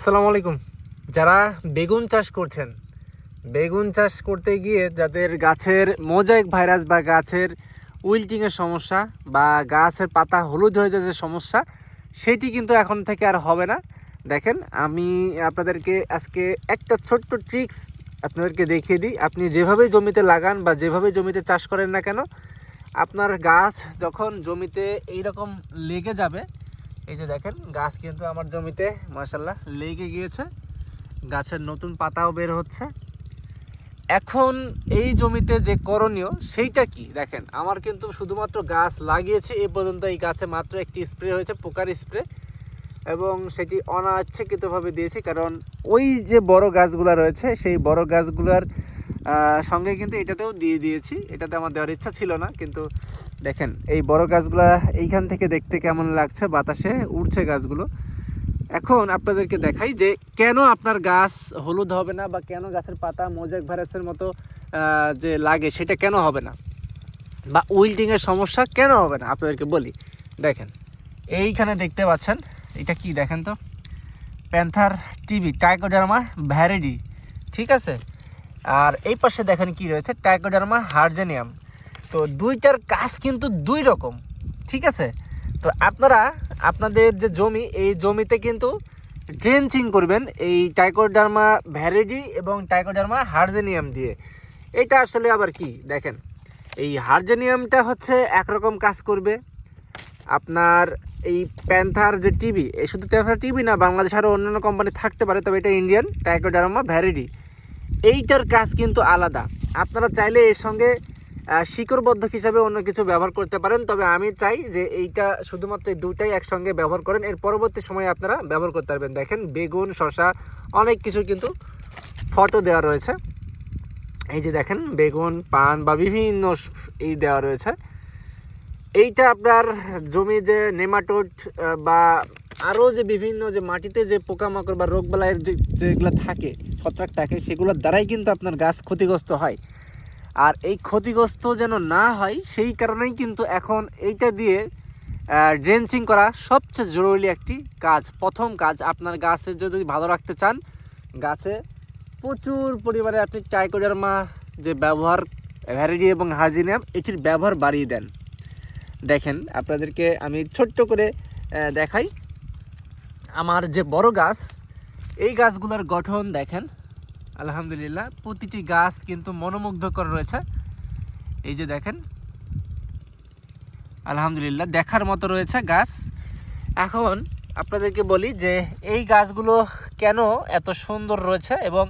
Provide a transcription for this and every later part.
আসসালামু আলাইকুম। যারা বেগুন চাষ করছেন, বেগুন চাষ করতে গিয়ে যাদের গাছের মোজাইক ভাইরাস বা গাছের উইল্টিংয়ের সমস্যা বা গাছের পাতা হলুদ হয়ে যায় যে সমস্যা, সেটি কিন্তু এখন থেকে আর হবে না। দেখেন, আমি আপনাদেরকে আজকে একটা ছোট্ট ট্রিক্স আপনাদেরকে দেখিয়ে দিই। আপনি যেভাবে জমিতে লাগান বা যেভাবে জমিতে চাষ করেন না কেন, আপনার গাছ যখন জমিতে এইরকম লেগে যাবে এই যে দেখেন, গাছ কিন্তু আমার জমিতে মাসাল্লাহ লেগে গিয়েছে। গাছের নতুন পাতাও বের হচ্ছে। এখন এই জমিতে যে করণীয়, সেইটা কি? দেখেন, আমার কিন্তু শুধুমাত্র গাছ লাগিয়েছে, এ পর্যন্ত এই গাছে মাত্র একটি স্প্রে হয়েছে, পোকার স্প্রে। এবং সেটি অনাচ্ছাকৃতভাবে দিয়েছি, কারণ ওই যে বড় গাছগুলো রয়েছে, সেই বড় গাছগুলোর সঙ্গে কিন্তু এটাতেও দিয়ে দিয়েছি। এটাতে আমার দেওয়ার ইচ্ছা ছিল না, কিন্তু দেখেন, এই বড় গাছগুলা এইখান থেকে দেখতে কেমন লাগছে, বাতাসে উড়ছে গাছগুলো। এখন আপনাদেরকে দেখাই যে কেন আপনার গাছ হলুদ হবে না বা কেন গাছের পাতা মোজাক ভাইরাসের মতো যে লাগে সেটা কেন হবে না? বা উইল্টিংয়ের সমস্যা কেন হবে না? আপনাদেরকে বলি। দেখেন, এইখানে দেখতে পাচ্ছেন, এটা কি দেখেন তো? প্যান্থার টিভি টাইকোডার্মা ভ্যারিডি ঠিক আছে? আর এই পাশে দেখেন কি রয়েছে? টাইকোডার্মা হার্জেনিয়াম তো দুইটার কাজ কিন্তু দুই রকম, ঠিক আছে? তো আপনারা, আপনাদের যে জমি, এই জমিতে কিন্তু ড্রেঞ্চিং করবেন এই টাইকোডার্মা ভ্যারেজি এবং টাইকোডার্মা হার্জেনিয়াম দিয়ে। এটা আসলে আবার কি? দেখেন, এই হার্জেনিয়ামটা হচ্ছে একরকম কাজ করবে। আপনার এই প্যান্থার যে টিভি এই শুধু প্যান্থার টিভি না বাংলাদেশ আরও অন্যান্য কোম্পানি থাকতে পারে, তবে এটা ইন্ডিয়ান টাইকোডার্মা ভ্যারিডি এইটার কাজ কিন্তু আলাদা। আপনারা চাইলে এর সঙ্গে শিকড়বদ্ধক হিসাবে অন্য কিছু ব্যবহার করতে পারেন, তবে আমি চাই যে এইটা শুধুমাত্র এই দুটাই একসঙ্গে ব্যবহার করেন। এর পরবর্তী সময়ে আপনারা ব্যবহার করতে পারবেন। দেখেন, বেগুন শশা অনেক কিছু কিন্তু ফটো দেওয়া রয়েছে। এই যে দেখেন, বেগুন, পান বা বিভিন্ন এই দেওয়া রয়েছে। এইটা আপনার জমি যে নেমাটোড বা আরও যে বিভিন্ন যে মাটিতে যে পোকামাকড় বা রোগবালাইয়ের যে যেগুলো থাকে, ছত্রাক থাকে, সেগুলোর দ্বারাই কিন্তু আপনার গাছ ক্ষতিগ্রস্ত হয়। আর এই ক্ষতিগ্রস্ত যেন না হয়, সেই কারণেই কিন্তু এখন এইটা দিয়ে ড্রেঞ্চিং করা সবচেয়ে জরুরি একটি কাজ। প্রথম কাজ, আপনার গাছের যদি ভালো রাখতে চান, গাছে প্রচুর পরিমাণে আপনি টাইকোডার্মা যে ব্যবহার, ভ্যারিডি এবং হার্জিনিয়াম, এটির ব্যবহার বাড়িয়ে দেন। দেখেন, আপনাদেরকে আমি ছোট্ট করে দেখাই। আমার যে বড় গাছ, এই গাছগুলোর গঠন দেখেন। আলহামদুলিল্লাহ, প্রতিটি গাছ কিন্তু মনোমুগ্ধকর রয়েছে। এই যে দেখেন, আলহামদুলিল্লাহ, দেখার মতো রয়েছে গাছ। এখন আপনাদেরকে বলি যে, এই গাছগুলো কেন এত সুন্দর রয়েছে এবং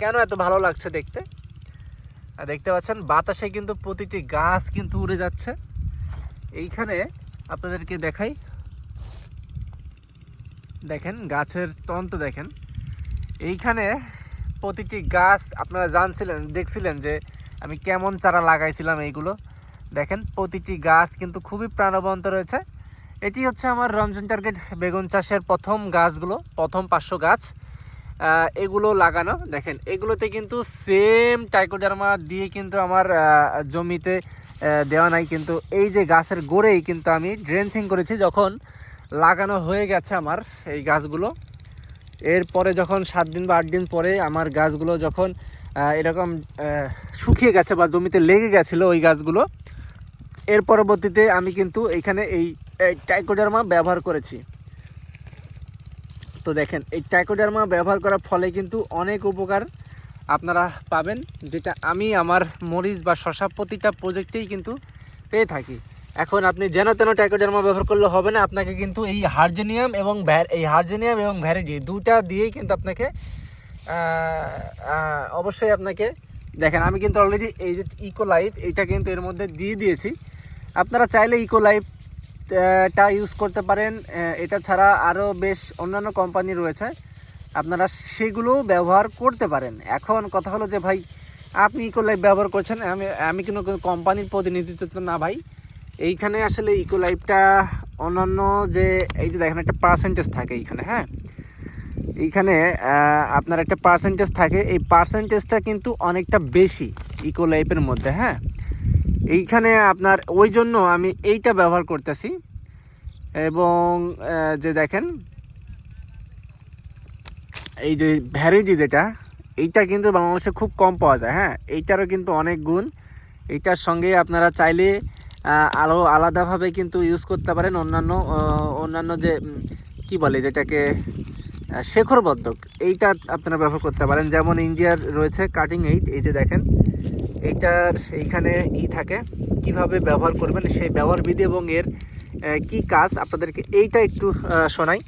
কেন এত ভালো লাগছে দেখতে? আর দেখতে পাচ্ছেন, বাতাসে কিন্তু প্রতিটি গাছ কিন্তু উড়ে যাচ্ছে। এইখানে আপনাদেরকে দেখাই দেখেন, গাছের তন্ত দেখেন। এইখানে প্রতিটি গাছ আপনারা জানছিলেন, দেখছিলেন যে আমি কেমন চারা লাগাইছিলাম এইগুলো। দেখেন, প্রতিটি গাছ কিন্তু খুবই প্রাণবন্ত রয়েছে। এটি হচ্ছে আমার রমজান টার্গেট বেগুন চাষের প্রথম গাছগুলো, প্রথম পাঁচশো গাছ। এগুলো লাগানো, দেখেন, এগুলোতে কিন্তু সেম টাইকোডার্মা দিয়ে কিন্তু আমার জমিতে দেওয়া নাই। কিন্তু এই যে গাছের গোড়েই কিন্তু আমি ড্রেঞ্চিং করেছি যখন লাগানো হয়ে গেছে আমার এই গাছগুলো। এরপরে যখন সাত দিন বা আট দিন পরে আমার গাছগুলো যখন এরকম শুকিয়ে গেছে বা জমিতে লেগে গেছিল ওই গাছগুলো, এর পরবর্তীতে আমি কিন্তু এইখানে এই টাইকোডার্মা ব্যবহার করেছি। তো দেখেন, এই টাইকোডার্মা ব্যবহার করার ফলে কিন্তু অনেক উপকার আপনারা পাবেন, যেটা আমি আমার মরিচ বা শশা প্রতিটা প্রজেক্টেই কিন্তু পেয়ে থাকি। এখন আপনি যেন তেন টাইকোডার্মা ব্যবহার করলে হবে না, আপনাকে কিন্তু এই হার্জেনিয়াম এবং এই হার্জেনিয়াম এবং ভ্যারিডি দুটা দিয়েই কিন্তু আপনাকে অবশ্যই আপনাকে দেখেন, আমি কিন্তু অলরেডি এই যে ইকো লাইফ এইটা কিন্তু এর মধ্যে দিয়ে দিয়েছি। আপনারা চাইলে ইকো লাইফ টা ইউজ করতে পারেন এটা ছাড়া আরও বেশ অন্যান্য কোম্পানি রয়েছে। আপনারা সেগুলোও ব্যবহার করতে পারেন। এখন কথা হলো যে ভাই, আপনি ইকো লাইফ ব্যবহার করছেন, আমি আমি কিন্তু কোনো কোম্পানির প্রতিনিধিত্ব না ভাই। এইখানে আসলে ইকো লাইফটা অন্যান্য যে, এই যে দেখেন একটা পার্সেন্টেজ থাকে এইখানে হ্যাঁ? এইখানে আপনার একটা পার্সেন্টেজ থাকে, এই পার্সেন্টেজটা কিন্তু অনেকটা বেশি ইকো লাইফের মধ্যে হ্যাঁ? এইখানে আপনার, ওই জন্য আমি এইটা ব্যবহার করতেছি এবং যে দেখেন, এই যে ভ্যারাইটি যেটা, এইটা কিন্তু বাংলাদেশে খুব কম পাওয়া যায় হ্যাঁ? এইটারও কিন্তু অনেক গুণ। এইটার সঙ্গে আপনারা চাইলে আরও আলাদাভাবে কিন্তু ইউজ করতে পারেন অন্যান্য অন্যান্য যে কি বলে যেটাকে আহ, শেখর বদ্ধক এইটা আপনারা ব্যবহার করতে পারেন। যেমন ইন্ডিয়ার রয়েছে কাটিং এইট এই যে দেখেন এইটার এইখানে ই থাকে কীভাবে ব্যবহার করবেন সেই ব্যবহার বিধি এবং এর কি কাজ আপনাদেরকে এইটা একটু শোনাই।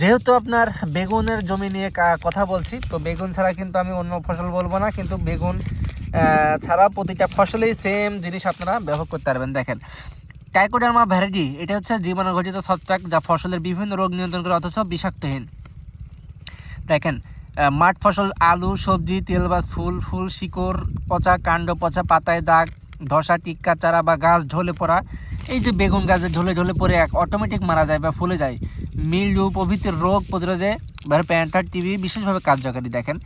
যেহেতু আপনার বেগুনের জমি নিয়ে কথা বলছি তো বেগুন ছাড়া কিন্তু আমি অন্য ফসল বলব না কিন্তু বেগুন ছাড়া প্রতিটা ফসলেই সেম জিনিস আপনারা ব্যবহার করতে পারবেন। দেখেন টাইকোডার্মা ভ্যারাইটি এটা হচ্ছে জীবাণু ঘটিত ছত্রাক যা ফসলের বিভিন্ন রোগ নিয়ন্ত্রণ করে, অথচ বিষাক্তহীন। দেখেন মাঠ ফসল, আলু, সবজি তেল তেলবাস ফুল ফুল, শিকড়, পচা, কাণ্ড, পচা, পাতায় দাগ, ধসা, টিক্কা, চারা বা গাছ ঢলে পড়া, এই যে বেগুন গাছে ঢলে ঢলে পড়ে এক অটোমেটিক মারা যায় বা ফুলে যায়। মিলডু প্রভৃতির রোগ প্রতিরোধে প্যান্টার টিভি বিশেষভাবে কার্যকারী, দেখেন।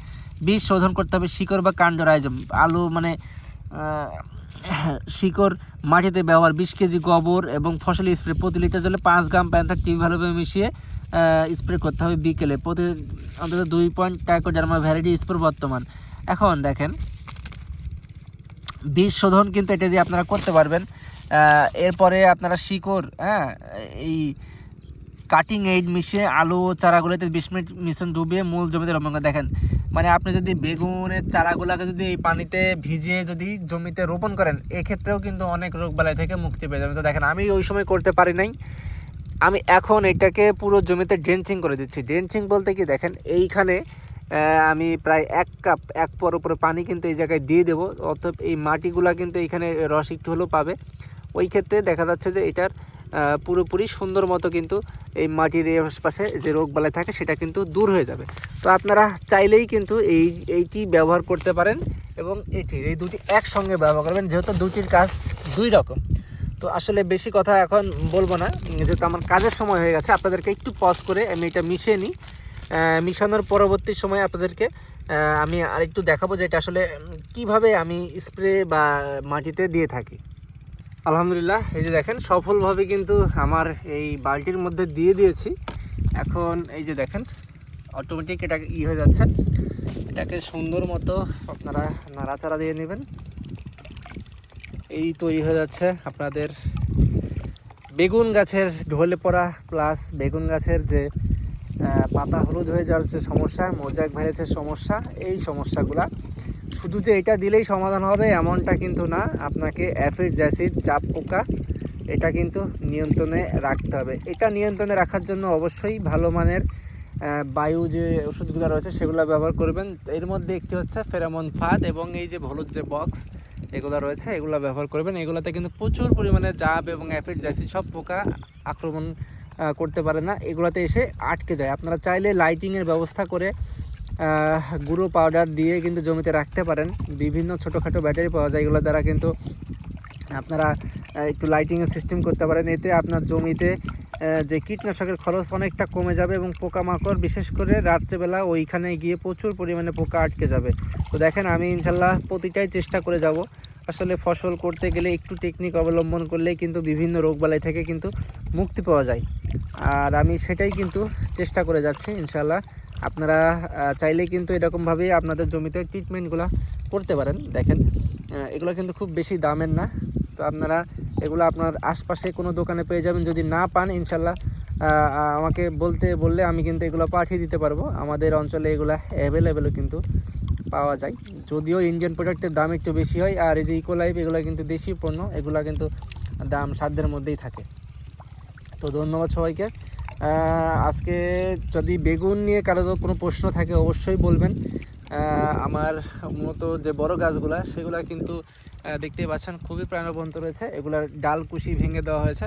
বীজ শোধন করতে হবে, শিকড় বা কাণ্ড রাইজম আলু মানে শিকড় মাটিতে ব্যবহার, বিশ কেজি গোবর এবং ফসলি স্প্রে প্রতি লিটার জলে পাঁচ গ্রাম প্যান্থার টিভি ভালোভাবে মিশিয়ে স্প্রে করতে হবে বিকেলে। প্রতি অন্তত দুই পয়েন্ট টাইকোডার্মা ভ্যারাইটি স্প্রে বর্তমান। এখন দেখেন বীজ শোধন কিন্তু এটা দিয়ে আপনারা করতে পারবেন। এরপরে আপনারা শিকড় হ্যাঁ এই কাটিং এইড মিশিয়ে আলু, চারাগুলোতে বিশ মিনিট মিশ্রণ ডুবিয়ে মূল জমিতে রোপণ করে দেখেন। মানে আপনি যদি বেগুনের চারাগুলোকে যদি এই পানিতে ভিজিয়ে যদি জমিতে রোপণ করেন, এক্ষেত্রেও কিন্তু অনেক রোগবালাই থেকে মুক্তি পেয়ে যাবেন। তো দেখেন, আমি ওই সময় করতে পারি নাই। আমি এখন এটাকে পুরো জমিতে ড্রেঞ্চিং করে দিচ্ছি। ড্রেঞ্চিং বলতে কি, দেখেন, এইখানে আমি প্রায় এক কাপ, এক পর উপরে পানি কিন্তু এই জায়গায় দিয়ে দেবো। অর্থাৎ এই মাটিগুলা কিন্তু এইখানে রস একটু হলেও পাবে। ওই ক্ষেত্রে দেখা যাচ্ছে যে এটার পুরোপুরি সুন্দর মতো কিন্তু এই মাটির আশপাশে যে রোগবালাই থাকে সেটা কিন্তু দূর হয়ে যাবে। তো আপনারা চাইলেই কিন্তু এই, এইটি ব্যবহার করতে পারেন এবং এটি, এই দুটি একসঙ্গে ব্যবহার করবেন, যেহেতু দুটির কাজ দুই রকম। তো আসলে বেশি কথা এখন বলব না, যেহেতু আমার কাজের সময় হয়ে গেছে, আপনাদেরকে একটু পজ করে আমি এটা মিশিয়ে নিই। মিশানোর পরবর্তী সময় আপনাদেরকে আমি আরেকটু দেখাবো যে এটা আসলে কীভাবে আমি স্প্রে বা মাটিতে দিয়ে থাকি। আলহামদুলিল্লাহ, এই যে দেখেন, সফলভাবে কিন্তু আমার এই বালতির মধ্যে দিয়ে দিয়েছি। এখন এই যে দেখেন অটোমেটিক এটা ই হয়ে যাচ্ছে। এটাকে সুন্দর মতো আপনারা নাড়াচাড়া দিয়ে নেবেন। এই তৈরি হয়ে যাচ্ছে আপনাদের বেগুন গাছের ঢলে পড়া প্লাস বেগুন গাছের যে পাতা হলুদ হয়ে যাওয়ার যে সমস্যা, মোজাক ভাইরাসের সমস্যা, এই সমস্যাগুলা শুধু যে এটা দিলেই সমাধান হবে এমনটা কিন্তু না। আপনাকে অ্যাফিড জ্যাসিড চাপ পোকা, এটা কিন্তু নিয়ন্ত্রণে রাখতে হবে। এটা নিয়ন্ত্রণে রাখার জন্য অবশ্যই ভালো মানের বায়ু যে ওষুধগুলো রয়েছে সেগুলো ব্যবহার করবেন। এর মধ্যে একটি হচ্ছে ফেরামন ফাঁদ এবং এই যে হলুদ যে বক্স এগুলো রয়েছে, এগুলো ব্যবহার করবেন। এগুলোতে কিন্তু প্রচুর পরিমাণে জাব এবং অ্যাফিড জ্যাসিড সব পোকা আক্রমণ করতে পারে না। এগুলোতে এসে আটকে যায়। আপনারা চাইলে লাইটিংয়ের ব্যবস্থা করে গুঁড়ো পাউডার দিয়ে কিন্তু জমিতে রাখতে পারেন। বিভিন্ন ছোটোখাটো ব্যাটারি পাওয়া যায় এগুলো দ্বারা কিন্তু আপনারা একটু লাইটিংয়ের সিস্টেম করতে পারেন। এতে আপনার জমিতে যে কীটনাশকের খরচ অনেকটা কমে যাবে এবং পোকামাকড়, বিশেষ করে রাত্রেবেলা ওইখানে গিয়ে প্রচুর পরিমাণে পোকা আটকে যাবে। তো দেখেন, আমি ইনশাল্লাহ প্রতিটাই চেষ্টা করে যাব। আসলে ফসল করতে গেলে একটু টেকনিক অবলম্বন করলেই কিন্তু বিভিন্ন রোগবালাই থেকে কিন্তু মুক্তি পাওয়া যায়। আর আমি সেটাই কিন্তু চেষ্টা করে যাচ্ছি, ইনশাল্লাহ। আপনারা চাইলে কিন্তু এরকমভাবেই আপনাদের জমিতে ট্রিটমেন্টগুলো করতে পারেন। দেখেন এগুলো কিন্তু খুব বেশি দামের না। তো আপনারা এগুলো আপনার আশপাশে কোনো দোকানে পেয়ে যাবেন। যদি না পান, ইনশাল্লাহ আমাকে বলতে, বললে আমি কিন্তু এগুলো পাঠিয়ে দিতে পারব। আমাদের অঞ্চলে এগুলো অ্যাভেলেবেলও কিন্তু পাওয়া যায়। যদিও ইন্ডিয়ান প্রোডাক্টের দাম একটু বেশি হয়, আর এই যে ইকোলাইফ এগুলো কিন্তু দেশি পণ্য। এগুলো কিন্তু দাম সাধ্যের মধ্যেই থাকে। তো ধন্যবাদ সবাইকে। আজকে যদি বেগুন নিয়ে কারও কোনো প্রশ্ন থাকে, অবশ্যই বলবেন। আমার মূলত যে বড় গাছগুলা, সেগুলা কিন্তু দেখতেই পাচ্ছেন খুবই প্রাণবন্ত রয়েছে। এগুলার ডাল কুশি ভেঙে দেওয়া হয়েছে।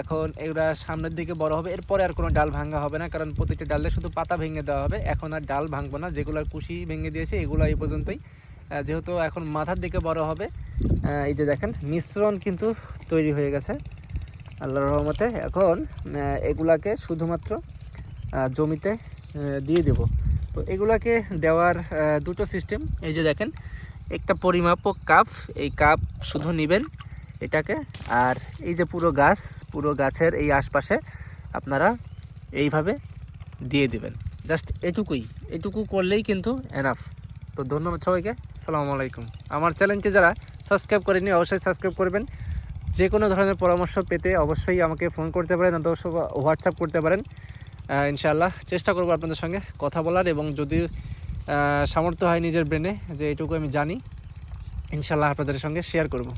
এখন এগুলা সামনের দিকে বড় হবে, এরপরে আর কোনো ডাল ভাঙা হবে না, কারণ প্রতিটা ডালে শুধু পাতা ভেঙে দেওয়া হবে। এখন আর ডাল ভাঙবো না যেগুলার কুশি ভেঙে দিয়েছে, এগুলো এই পর্যন্তই। যেহেতু এখন মাথার দিকে বড় হবে এই যে দেখেন, মিশ্রণ কিন্তু তৈরি হয়ে গেছে। আল্লাহর রহমতে এখন এগুলাকে শুধুমাত্র জমিতে দিয়ে দেব। তো এগুলাকে দেওয়ার দুটো সিস্টেম এই যে দেখেন, একটা পরিমাপক কাপ, এই কাপ শুধু নেবেন এটাকে, আর এই যে পুরো গাছ, পুরো গাছের এই আশপাশে আপনারা এইভাবে দিয়ে দিবেন। জাস্ট এটুকুই, এটুকু করলেই কিন্তু এনাফ তো ধন্যবাদ সবাইকে, সালামু আলাইকুম। আমার চ্যানেলটি যারা সাবস্ক্রাইব করেনি অবশ্যই সাবস্ক্রাইব করবেন। যে কোনো ধরনের পরামর্শ পেতে অবশ্যই আমাকে ফোন করতে পারেন অথবা হোয়াটসঅ্যাপ করতে পারেন। ইনশাআল্লাহ চেষ্টা করব আপনাদের সঙ্গে কথা বলার এবং যদি সামর্থ্য হয় নিজের ব্রেনে যে এইটুকু আমি জানি, ইনশাআল্লাহ আপনাদের সঙ্গে শেয়ার করব।